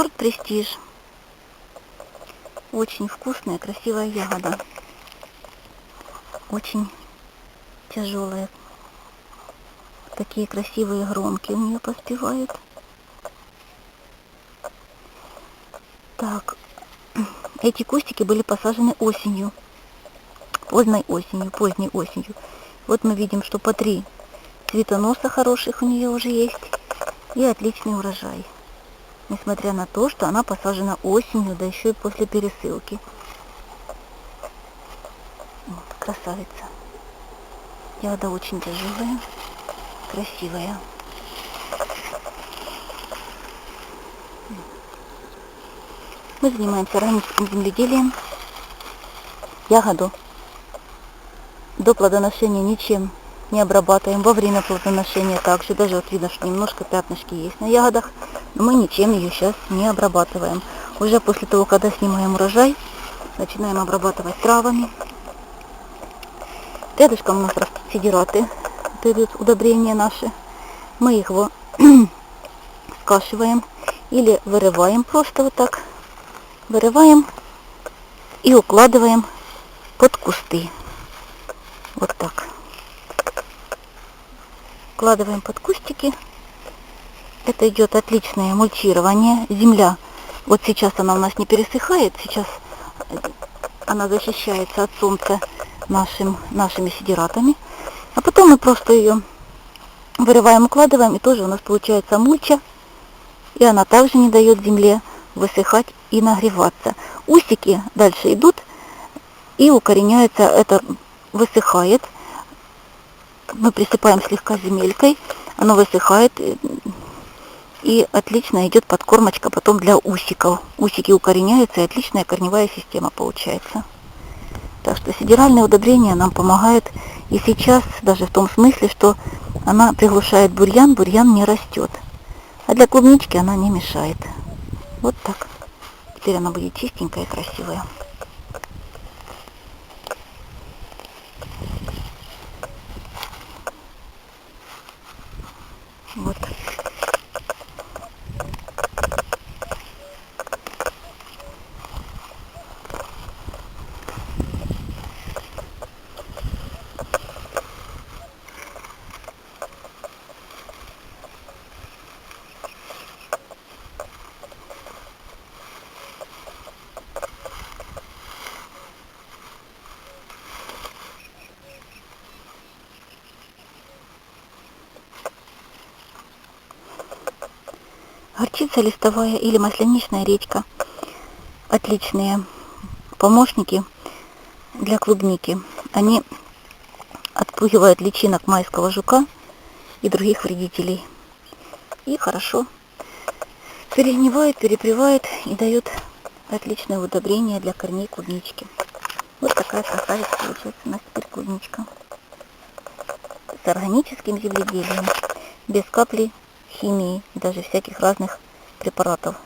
Сорт Престиж. Очень вкусная, красивая ягода. Очень тяжелая. Такие красивые громки у нее поспевают. Так, эти кустики были посажены осенью. Поздней осенью, поздней осенью. Вот мы видим, что по три цветоноса хороших у нее уже есть. И отличный урожай. Несмотря на то, что она посажена осенью, да еще и после пересылки. Вот, красавица. Ягода очень тяжелая, красивая. Мы занимаемся органическим земледелием. Ягоду до плодоношения ничем не обрабатываем. Во время плодоношения также, даже вот видно, что немножко пятнышки есть на ягодах, но мы ничем ее сейчас не обрабатываем. Уже после того, когда снимаем урожай, начинаем обрабатывать травами. Рядышком у нас растут сидираты, вот идут удобрения наши. Мы их его скашиваем или вырываем просто вот так. Вырываем и укладываем под кусты. Вот так. Вкладываем под кустики. Это идет отличное мульчирование. Земля, вот сейчас она у нас не пересыхает, сейчас она защищается от солнца нашим, нашими сидератами. А потом мы просто ее вырываем, укладываем, и тоже у нас получается мульча. И она также не дает земле высыхать и нагреваться. Устики дальше идут и укореняются, это высыхает. Мы присыпаем слегка земелькой, оно высыхает и отлично идет подкормочка потом для усиков. Усики укореняются и отличная корневая система получается. Так что сидеральное удобрение нам помогает и сейчас даже в том смысле, что она приглушает бурьян, бурьян не растет. А для клубнички она не мешает. Вот так. Теперь она будет чистенькая и красивая. Горчица листовая или масляничная редька. Отличные помощники для клубники. Они отпугивают личинок майского жука и других вредителей. И хорошо перегнивает, перепревает и дает отличное удобрение для корней клубнички. Вот такая красавица получается у нас теперь клубничка. С органическим земледелием, без капли химии, даже всяких разных препаратов.